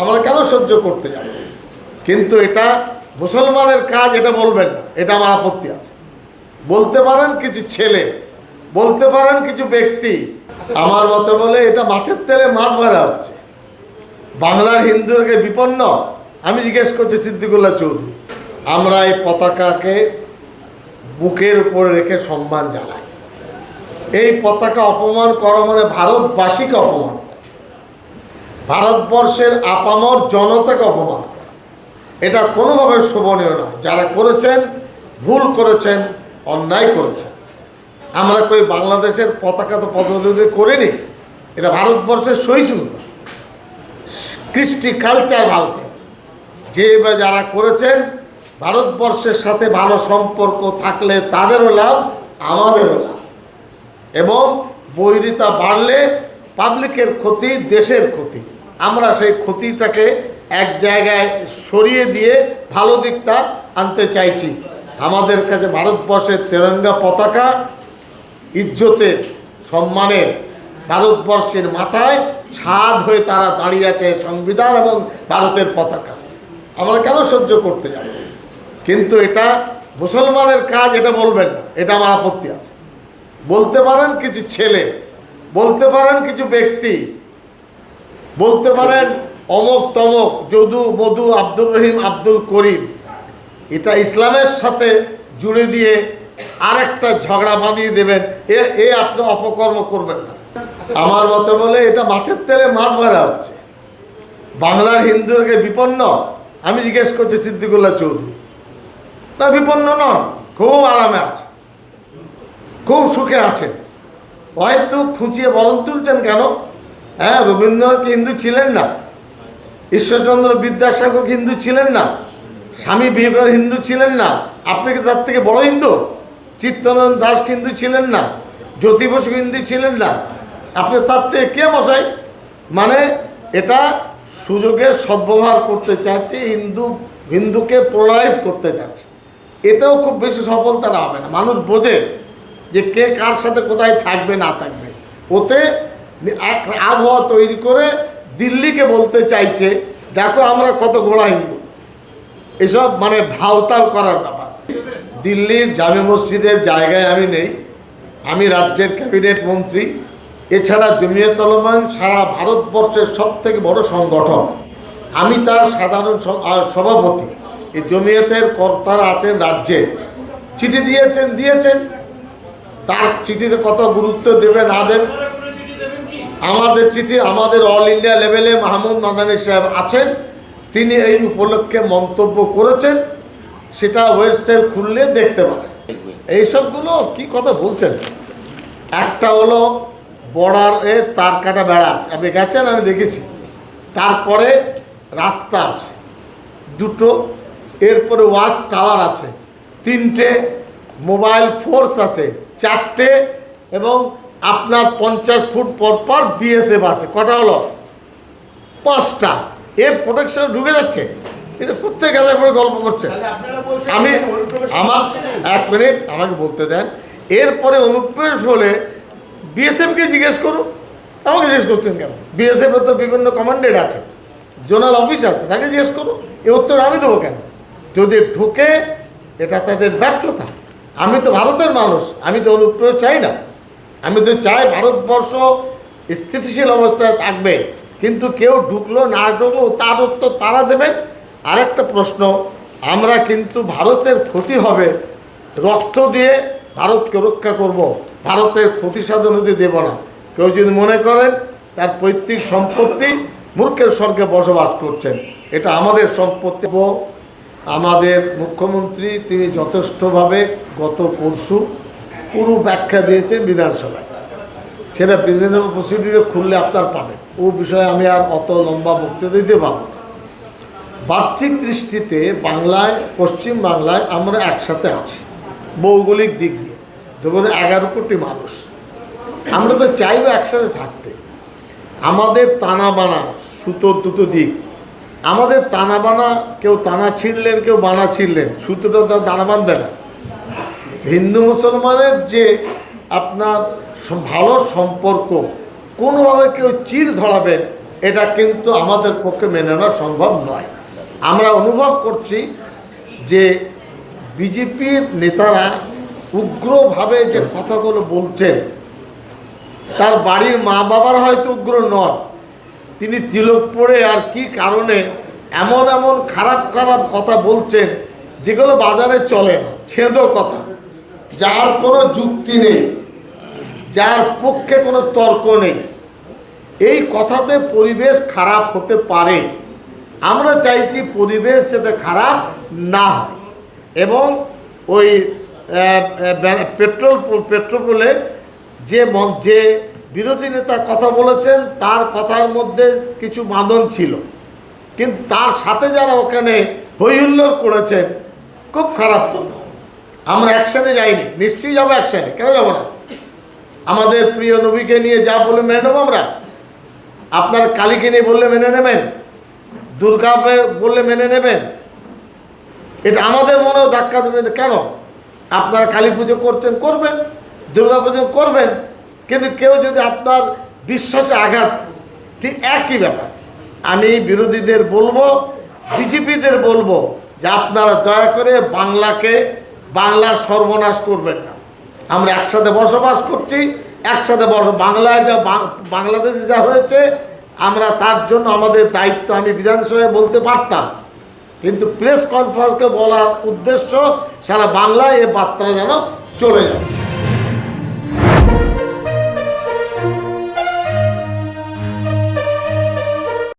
আমরা কেন সহ্য করতে যাব? কিন্তু এটা মুসলমানের কাজ, এটা বলবেন না। এটা আমার আপত্তি আছে। বলতে পারেন কিছু ছেলে, বলতে পারেন কিছু ব্যক্তি, আমার মতে বলে এটা মাছের তেলে মাছ ভাজা হচ্ছে। বাংলার হিন্দুকে বিপন্ন? আমি জিজ্ঞেস করছি সিদ্দিকুল্লাহ চৌধুরী, আমরা এই পতাকাকে বুকের উপরে রেখে সম্মান জানাই। এই পতাকা অপমান করা মানে ভারতবাসীকে অপমান। ভারতবর্ষের আপামর জনতাকে অপমান করা। এটা কোনোভাবে শোভনীয় নয়। যারা করেছেন, ভুল করেছেন, অন্যায় করেছেন। আমরা কই বাংলাদেশের পতাকা তো পদবিরোধী করিনি, এটা ভারতবর্ষের সহিষ্ণুতা। কৃষ্টি কালচার ভারতের যে বা যারা করেছেন, ভারতবর্ষের সাথে ভালো সম্পর্ক থাকলে তাদেরও লাভ, আমাদেরও লাভ। এবং বৈরিতা বাড়লে পাবলিকের ক্ষতি, দেশের ক্ষতি। আমরা সেই ক্ষতিটাকে এক জায়গায় সরিয়ে দিয়ে ভালো দিকটা আনতে চাইছি। আমাদের কাছে ভারতবর্ষের তেরঙ্গা পতাকা, ইজ্জতের সম্মানের ভারতবর্ষের মাথায় ছাদ হয়ে তারা দাঁড়িয়ে আছে সংবিধান এবং ভারতের পতাকা। আমরা কেন সহ্য করতে যাব? কিন্তু এটা মুসলমানের কাজ, এটা বলবেন না, এটা আমার আপত্তি আছে। বলতে পারেন কিছু ছেলে, বলতে পারেন কিছু ব্যক্তি বলতে পারেন অমক তমক, যদু, মধু, আব্দুর রহিম, আব্দুল করিম। এটা ইসলামের সাথে জুড়ে দিয়ে আরেকটা ঝগড়া বাঁধিয়ে দেবেন। এ এ আপনি অপকর্ম করবেন না। আমার মতে বলে এটা মাছের তেলে মাছ ভাজা হচ্ছে। বাংলার হিন্দুকে বিপন্ন? আমি জিজ্ঞেস করছি সিদ্দিকুল্লাহ চৌধুরী। তা বিপন্ন নন, খুব আরামে আছে। খুব সুখে আছেন। হয়তো খুঁচিয়ে বরণ তুলছেন কেন? হ্যাঁ রবীন্দ্রনাথ হিন্দু ছিলেন না। ঈশ্বরচন্দ্র বিদ্যাসাগর হিন্দু ছিলেন না। স্বামী বিবেকানন্দ হিন্দু ছিলেন না। আপনি কি তার থেকে বড় হিন্দু? চিত্তনন্দ দাস হিন্দু ছিলেন না। জ্যোতি বসু হিন্দু ছিলেন না। আপনি তার থেকে কে মশাই? মানে এটা সুযোগের সদ্ব্যবহার করতে চাচ্ছে হিন্দু, হিন্দুকে পোলারাইজ করতে চাচ্ছে এটাও খুব বেশি সফল তারা হবে না। মানুষ বোঝে যে কে কার সাথে কোথায় থাকবে, না থাকবে। ওতে আবহাওয়া তৈরি করে দিল্লিকে বলতে চাইছে, দেখো আমরা কত ঘোড়া হিন্দু এসব মানে ভাওতাও করার ব্যাপার। দিল্লির জামে মসজিদের জায়গায় আমি নেই, আমি রাজ্যের ক্যাবিনেট মন্ত্রী। এছাড়া জমিয়ত উলামান সারা ভারতবর্ষের সব থেকে বড় সংগঠন। আমি তার সাধারণ সভাপতি। এই জমিয়তের কর্তারা আছেন রাজ্যে। চিঠি দিয়েছেন দিয়েছেন। তার চিঠিতে কত গুরুত্ব দেবে না দেবে। আমাদের চিঠি আমাদের অল ইন্ডিয়া লেভেলে মাহমুদ মাদানী সাহেব আছেন। তিনি এই উপলক্ষে মন্তব্য করেছেন। সেটা ওয়েবসাইট খুললে দেখতে পাবেন। এইসবগুলো কি কথা বলছেন? একটা হলো বর্ডারে তার কাটা বেড়া আছে। আপনি গেছেন, আমি দেখেছি। তারপরে রাস্তা আছে। দুটো, এরপরে ওয়াচ টাওয়ার আছে। তিনটে, মোবাইল ফোর্স আছে। চারটে এবং আপনার পঞ্চাশ ফুট পর পর বিএসএফ আছে। কটা হলো? পাঁচটা। এর প্রোটেকশন ঢুকে যাচ্ছে। কিন্তু প্রত্যেক গাছের করে গল্প করছে। আমি আমার এক মিনিট আমাকে বলতে দেন। এরপরে অনুপ্রেস হলে বিএসএফকে জিজ্ঞেস করুন। আমাকে জিজ্ঞেস করছেন কেন? বিএসএফ তো বিভিন্ন কমান্ডেড আছে। জোনাল অফিস আছে তাকে জিজ্ঞেস করুন। এ উত্তর আমি দেবো কেন? যদি ঢুকে এটা তাদের ব্যর্থতা। আমি তো ভারতের মানুষ আমি তো অনুপ্রবেশ চাই না। আমি তো চাই ভারতবর্ষ স্থিতিশীল অবস্থায় থাকবে, কিন্তু কেউ ঢুকলো, না ঢুকলো, তার উত্তর তারা দেবেন। আরেকটা প্রশ্ন, আমরা কিন্তু ভারতের ক্ষতি হবে, রক্ত দিয়ে ভারতকে রক্ষা করব। ভারতের ক্ষতি সাধনতি দেব না, কেউ যদি মনে করেন তার পৈতৃক সম্পত্তি মূর্খের স্বর্গে বসবাস করছেন, এটা আমাদের সম্পত্তি। আমাদের মুখ্যমন্ত্রী, তিনি যথেষ্টভাবে গত পরশু পুরো ব্যাখ্যা দিয়েছে বিধানসভায়। সেটা প্রেসিডেন্ট প্রসিডিউরে খুললে আপনার পাবেন। ও বিষয়ে আমি আর অত লম্বা বক্তৃতা দিতে পারব না। বাহ্যিক দৃষ্টিতে বাংলায়, পশ্চিম বাংলায় আমরা একসাথে আছি, ভৌগোলিক দিক দিয়ে। ধরুন এগারো কোটি মানুষ। আমরা তো চাইব একসাথে থাকতে। আমাদের টানা বানা সুতোর দুটো দিক। আমাদের টানা বানা, কেউ টানা ছিঁড়লেন, কেউ বানা ছিঁড়লেন। সুতোটা তো দানা বাঁধবে না। হিন্দু মুসলমানের যে আপনার ভালো সম্পর্ক, কোনোভাবে কেউ চির ধরাবেন এটা কিন্তু আমাদের পক্ষে মেনে নেওয়া সম্ভব নয়। আমরা অনুভব করছি যে বিজেপির নেতারা উগ্রভাবে যে কথাগুলো বলছেন, তার বাড়ির মা বাবার হয়তো উগ্র নন, তিনি তিলক পড়ে আর কি কারণে এমন এমন খারাপ খারাপ কথা বলছেন, যেগুলো বাজারে চলে না, ছেঁদো কথা। যার কোনো যুক্তি নেই, যার পক্ষে কোনো তর্ক নেই, এই কথাতে পরিবেশ খারাপ হতে পারে। আমরা চাইছি পরিবেশ যাতে খারাপ না হয় এবং ওই পেট্রোল, পেট্রোলে যে যে বিরোধী নেতা কথা বলেছেন, তার কথার মধ্যে কিছু বাঁধন ছিল। কিন্তু তার সাথে যারা ওখানে হৈহুল্লোড় করেছেন, খুব খারাপ কথা। আমরা অ্যাকশানে যাইনি। নিশ্চয়ই যাব অ্যাকশানে কেন যাব না? আমাদের প্রিয় নবীকে নিয়ে যা বলে মেনে নেব আমরা। আপনার কালীকে নিয়ে বললে মেনে নেবেন? দুর্গা বললে মেনে নেবেন? এটা আমাদের মনেও ধাক্কা দেবেন কেন? আপনারা কালী পুজো করছেন, করবেন। দুর্গা পুজো করবেন। কিন্তু কেউ যদি আপনার বিশ্বাসে আঘাত, ঠিক একই ব্যাপার। আমি বিরোধীদের বলব, বিজেপিদের বলব যে আপনারা দয়া করে বাংলাকে বাংলার সর্বনাশ করবেন না। আমরা একসাথে বসবাস করছি, একসাথে বস, বাংলায় যা বাংলাদেশে যা হয়েছে, আমরা তার জন্য আমাদের দায়িত্ব, আমি বিধানসভায় বলতে পারতাম। কিন্তু প্রেস কনফারেন্সকে বলার উদ্দেশ্য, সারা বাংলায় এ বার্তা যেন চলে যায়।